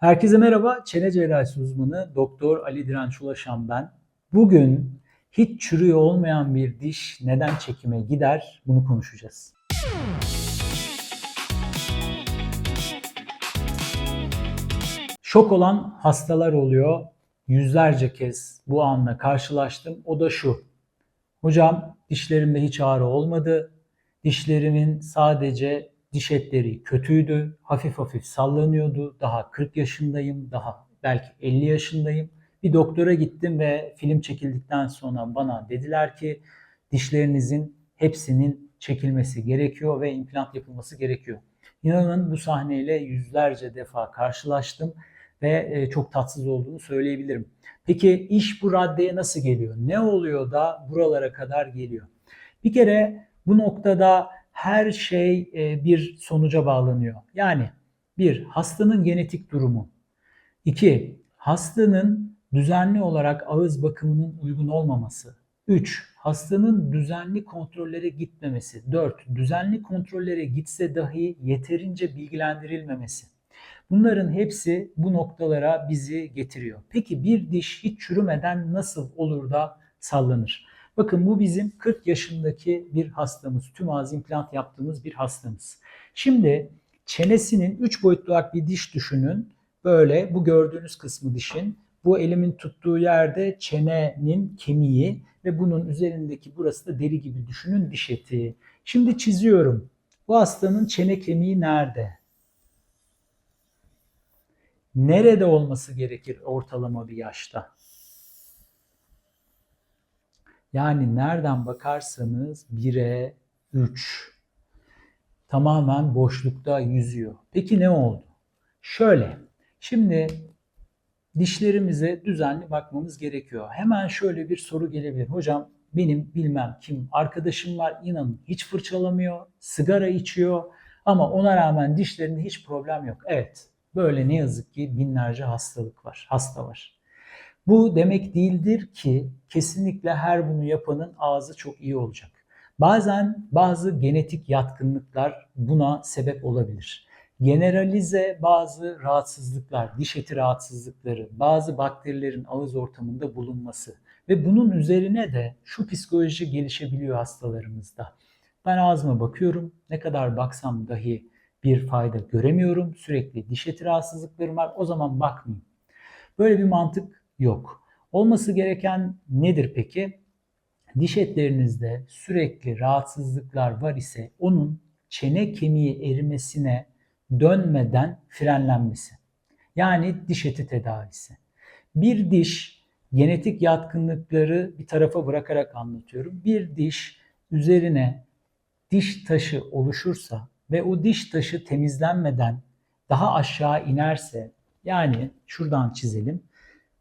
Herkese merhaba. Çene cerrahisi uzmanı Doktor Ali Direnç Ulaşan ben. Bugün hiç çürüyor olmayan bir diş neden çekime gider? Bunu konuşacağız. Şok olan hastalar oluyor. Yüzlerce kez bu anla karşılaştım. O da şu. Hocam dişlerimde hiç ağrı olmadı. Dişlerimin sadece diş etleri kötüydü. Hafif hafif sallanıyordu. Daha 40 yaşındayım. Daha belki 50 yaşındayım. Bir doktora gittim ve film çekildikten sonra bana dediler ki dişlerinizin hepsinin çekilmesi gerekiyor ve implant yapılması gerekiyor. İnanın bu sahneyle yüzlerce defa karşılaştım ve e, çok tatsız olduğunu söyleyebilirim. Peki iş bu raddeye nasıl geliyor? Ne oluyor da buralara kadar geliyor? Bir kere bu noktada her şey e, bir sonuca bağlanıyor. Yani bir, hastanın genetik durumu. İki, hastanın düzenli olarak ağız bakımının uygun olmaması. 3. Hastanın düzenli kontrollere gitmemesi. 4. Düzenli kontrollere gitse dahi yeterince bilgilendirilmemesi. Bunların hepsi bu noktalara bizi getiriyor. Peki bir diş hiç çürümeden nasıl olur da sallanır? Bakın bu bizim 40 yaşındaki bir hastamız. Tüm ağız implant yaptığımız bir hastamız. Şimdi çenesinin 3 boyutlu olarak bir diş düşünün. Böyle bu gördüğünüz kısmı dişin. Bu elimin tuttuğu yerde çenenin kemiği ve bunun üzerindeki burası da deri gibi düşünün diş eti. Şimdi çiziyorum. Bu hastanın çene kemiği nerede? Nerede olması gerekir ortalama bir yaşta? Yani nereden bakarsanız 1'e 3. Tamamen boşlukta yüzüyor. Peki ne oldu? Şöyle. Şimdi dişlerimize düzenli bakmamız gerekiyor. Hemen şöyle bir soru gelebilir. Hocam benim bilmem kim arkadaşım var inanın hiç fırçalamıyor, sigara içiyor ama ona rağmen dişlerinde hiç problem yok. Evet böyle ne yazık ki binlerce hastalık var, hasta var. Bu demek değildir ki kesinlikle her bunu yapanın ağzı çok iyi olacak. Bazen bazı genetik yatkınlıklar buna sebep olabilir. Generalize bazı rahatsızlıklar, diş eti rahatsızlıkları, bazı bakterilerin ağız ortamında bulunması ve bunun üzerine de şu psikoloji gelişebiliyor hastalarımızda. Ben ağzıma bakıyorum, ne kadar baksam dahi bir fayda göremiyorum. Sürekli diş eti rahatsızlıklarım var, o zaman bakmayayım. Böyle bir mantık yok. Olması gereken nedir peki? Diş etlerinizde sürekli rahatsızlıklar var ise onun çene kemiği erimesine dönmeden frenlenmesi. Yani diş eti tedavisi. Bir diş genetik yatkınlıkları bir tarafa bırakarak anlatıyorum. Bir diş üzerine diş taşı oluşursa ve o diş taşı temizlenmeden daha aşağı inerse yani şuradan çizelim.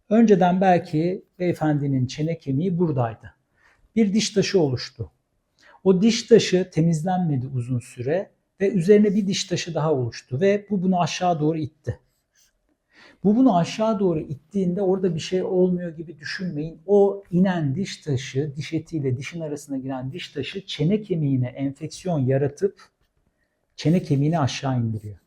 Önceden belki beyefendinin çene kemiği buradaydı. Bir diş taşı oluştu. O diş taşı temizlenmedi uzun süre ve üzerine bir diş taşı daha oluştu ve bu bunu aşağı doğru itti. Bu bunu aşağı doğru ittiğinde orada bir şey olmuyor gibi düşünmeyin. O inen diş taşı, diş etiyle dişin arasına giren diş taşı çene kemiğine enfeksiyon yaratıp çene kemiğini aşağı indiriyor.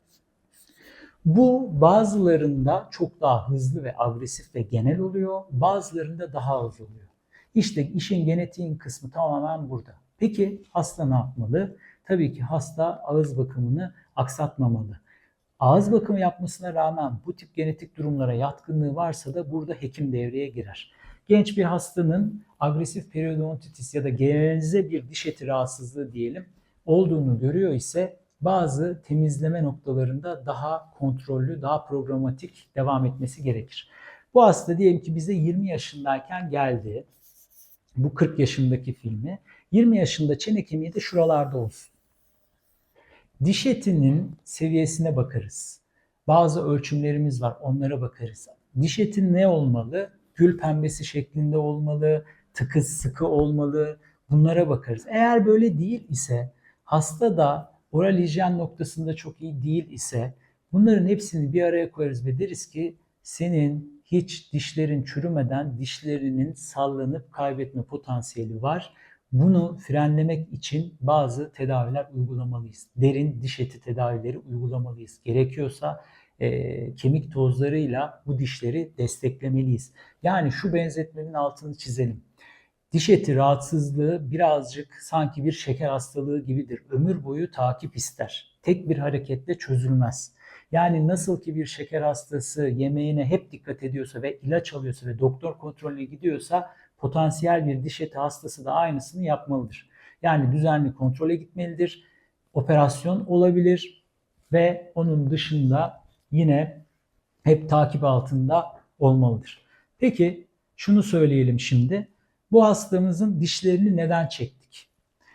Bu bazılarında çok daha hızlı ve agresif ve genel oluyor. Bazılarında daha az oluyor. İşte işin genetiğin kısmı tamamen burada. Peki hasta ne yapmalı? Tabii ki hasta ağız bakımını aksatmamalı. Ağız bakımı yapmasına rağmen bu tip genetik durumlara yatkınlığı varsa da burada hekim devreye girer. Genç bir hastanın agresif periodontitis ya da generalize bir diş eti rahatsızlığı diyelim olduğunu görüyor ise bazı temizleme noktalarında daha kontrollü, daha programatik devam etmesi gerekir. Bu hasta diyelim ki bize 20 yaşındayken geldi. Bu 40 yaşındaki filmi. 20 yaşında çene kemiği de şuralarda olsun. Diş etinin seviyesine bakarız. Bazı ölçümlerimiz var, onlara bakarız. Diş etin ne olmalı? Gül pembesi şeklinde olmalı, tıkı sıkı olmalı. Bunlara bakarız. Eğer böyle değil ise hasta da oral hijyen noktasında çok iyi değil ise bunların hepsini bir araya koyarız ve deriz ki senin hiç dişlerin çürümeden dişlerinin sallanıp kaybetme potansiyeli var. Bunu frenlemek için bazı tedaviler uygulamalıyız. Derin diş eti tedavileri uygulamalıyız. Gerekiyorsa e, kemik tozlarıyla bu dişleri desteklemeliyiz. Yani şu benzetmenin altını çizelim. Diş eti rahatsızlığı birazcık sanki bir şeker hastalığı gibidir. Ömür boyu takip ister. Tek bir hareketle çözülmez. Yani nasıl ki bir şeker hastası yemeğine hep dikkat ediyorsa ve ilaç alıyorsa ve doktor kontrolüne gidiyorsa potansiyel bir diş eti hastası da aynısını yapmalıdır. Yani düzenli kontrole gitmelidir. Operasyon olabilir ve onun dışında yine hep takip altında olmalıdır. Peki şunu söyleyelim şimdi. Bu hastamızın dişlerini neden çektik?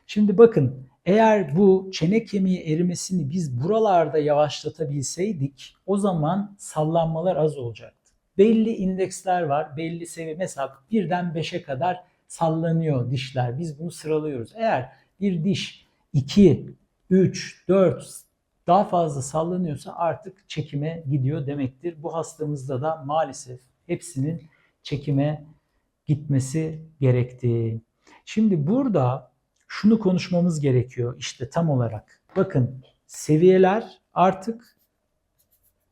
Şimdi bakın eğer bu çene kemiği erimesini biz buralarda yavaşlatabilseydik o zaman sallanmalar az olacaktı. Belli indeksler var, belli seviye. Mesela birden 5'e kadar sallanıyor dişler. Biz bunu sıralıyoruz. Eğer bir diş 2, 3, 4 daha fazla sallanıyorsa artık çekime gidiyor demektir. Bu hastamızda da maalesef hepsinin çekime gitmesi gerekti. Şimdi burada şunu konuşmamız gerekiyor işte tam olarak. Bakın seviyeler artık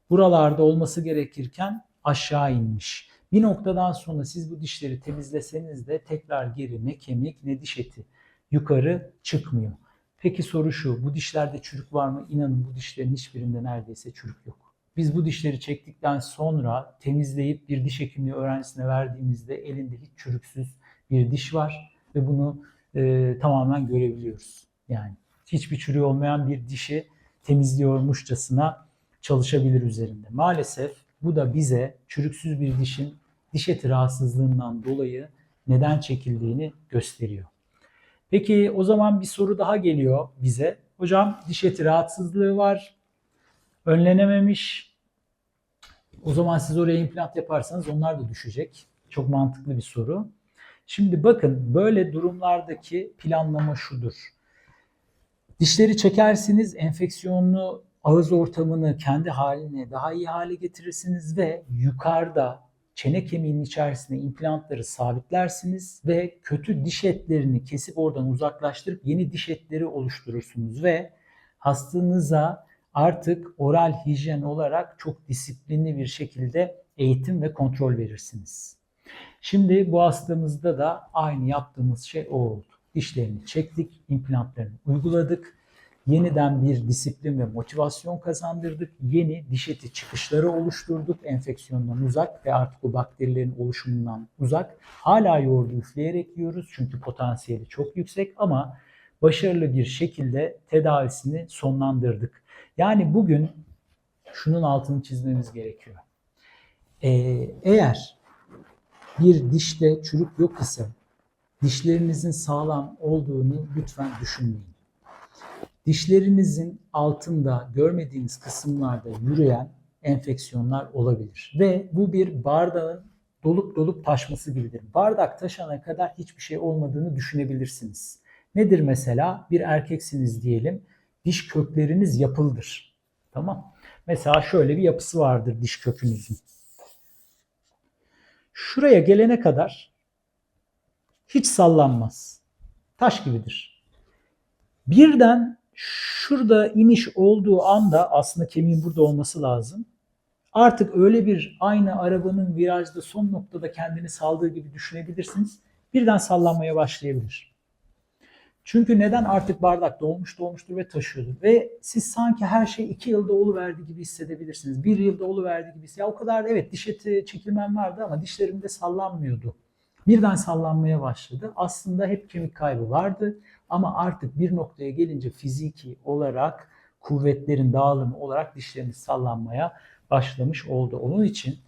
buralarda olması gerekirken aşağı inmiş. Bir noktadan sonra siz bu dişleri temizleseniz de tekrar geri ne kemik ne diş eti yukarı çıkmıyor. Peki soru şu, bu dişlerde çürük var mı? İnanın bu dişlerin hiçbirinde neredeyse çürük yok. Biz bu dişleri çektikten sonra temizleyip bir diş hekimliği öğrencisine verdiğimizde elinde hiç çürüksüz bir diş var ve bunu e, tamamen görebiliyoruz. Yani hiçbir çürüğü olmayan bir dişi temizliyormuşçasına çalışabilir üzerinde. Maalesef bu da bize çürüksüz bir dişin diş eti rahatsızlığından dolayı neden çekildiğini gösteriyor. Peki o zaman bir soru daha geliyor bize. Hocam diş eti rahatsızlığı var. Önlenememiş. O zaman siz oraya implant yaparsanız onlar da düşecek. Çok mantıklı bir soru. Şimdi bakın böyle durumlardaki planlama şudur. Dişleri çekersiniz, enfeksiyonlu ağız ortamını kendi haline daha iyi hale getirirsiniz ve yukarıda çene kemiğinin içerisine implantları sabitlersiniz ve kötü diş etlerini kesip oradan uzaklaştırıp yeni diş etleri oluşturursunuz ve hastanıza artık oral hijyen olarak çok disiplinli bir şekilde eğitim ve kontrol verirsiniz. Şimdi bu hastamızda da aynı yaptığımız şey o oldu. Dişlerini çektik, implantlarını uyguladık. Yeniden bir disiplin ve motivasyon kazandırdık. Yeni diş eti çıkışları oluşturduk. Enfeksiyondan uzak ve artık o bakterilerin oluşumundan uzak. Hala yoğurdu üfleyerek yiyoruz çünkü potansiyeli çok yüksek ama başarılı bir şekilde tedavisini sonlandırdık. Yani bugün şunun altını çizmemiz gerekiyor. Ee, eğer bir dişte çürük yok ise dişlerinizin sağlam olduğunu lütfen düşünmeyin. Dişlerinizin altında görmediğiniz kısımlarda yürüyen enfeksiyonlar olabilir. Ve bu bir bardağın dolup dolup taşması gibidir. Bardak taşana kadar hiçbir şey olmadığını düşünebilirsiniz. Nedir mesela? Bir erkeksiniz diyelim. Diş kökleriniz yapıldır. Tamam. Mesela şöyle bir yapısı vardır diş kökünüzün. Şuraya gelene kadar hiç sallanmaz. Taş gibidir. Birden şurada iniş olduğu anda aslında kemiğin burada olması lazım. Artık öyle bir aynı arabanın virajda son noktada kendini saldığı gibi düşünebilirsiniz. Birden sallanmaya başlayabilir. Çünkü neden artık bardak dolmuş dolmuştur ve taşıyordur. Ve siz sanki her şey iki yılda oluverdi gibi hissedebilirsiniz. Bir yılda oluverdi gibi. Ya o kadar evet diş eti çekilmem vardı ama dişlerimde sallanmıyordu. Birden sallanmaya başladı. Aslında hep kemik kaybı vardı. Ama artık bir noktaya gelince fiziki olarak kuvvetlerin dağılımı olarak dişleriniz sallanmaya başlamış oldu. Onun için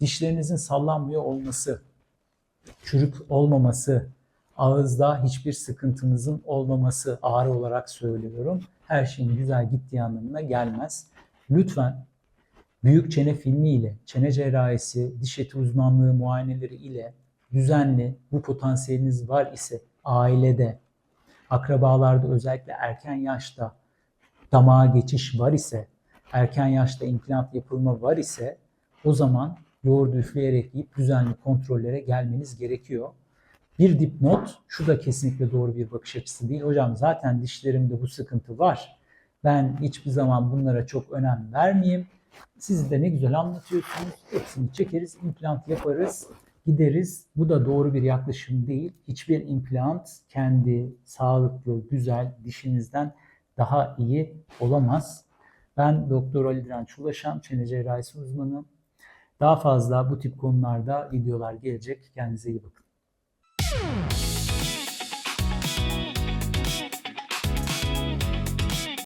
dişlerinizin sallanmıyor olması, çürük olmaması, ağızda hiçbir sıkıntınızın olmaması ağrı olarak söylüyorum. Her şeyin güzel gittiği anlamına gelmez. Lütfen büyük çene filmi ile, çene cerrahisi, diş eti uzmanlığı muayeneleri ile düzenli bu potansiyeliniz var ise ailede, akrabalarda özellikle erken yaşta damağa geçiş var ise, erken yaşta implant yapılma var ise o zaman yoğurdu üfleyerek yiyip düzenli kontrollere gelmeniz gerekiyor. Bir dipnot, şu da kesinlikle doğru bir bakış açısı değil. Hocam zaten dişlerimde bu sıkıntı var. Ben hiçbir zaman bunlara çok önem vermeyeyim. Siz de ne güzel anlatıyorsunuz. Hepsini çekeriz, implant yaparız, gideriz. Bu da doğru bir yaklaşım değil. Hiçbir implant kendi sağlıklı, güzel dişinizden daha iyi olamaz. Ben Doktor Ali Direnç Ulaşan, çene cerrahisi uzmanı. Daha fazla bu tip konularda videolar gelecek. Kendinize iyi bakın. Hmm.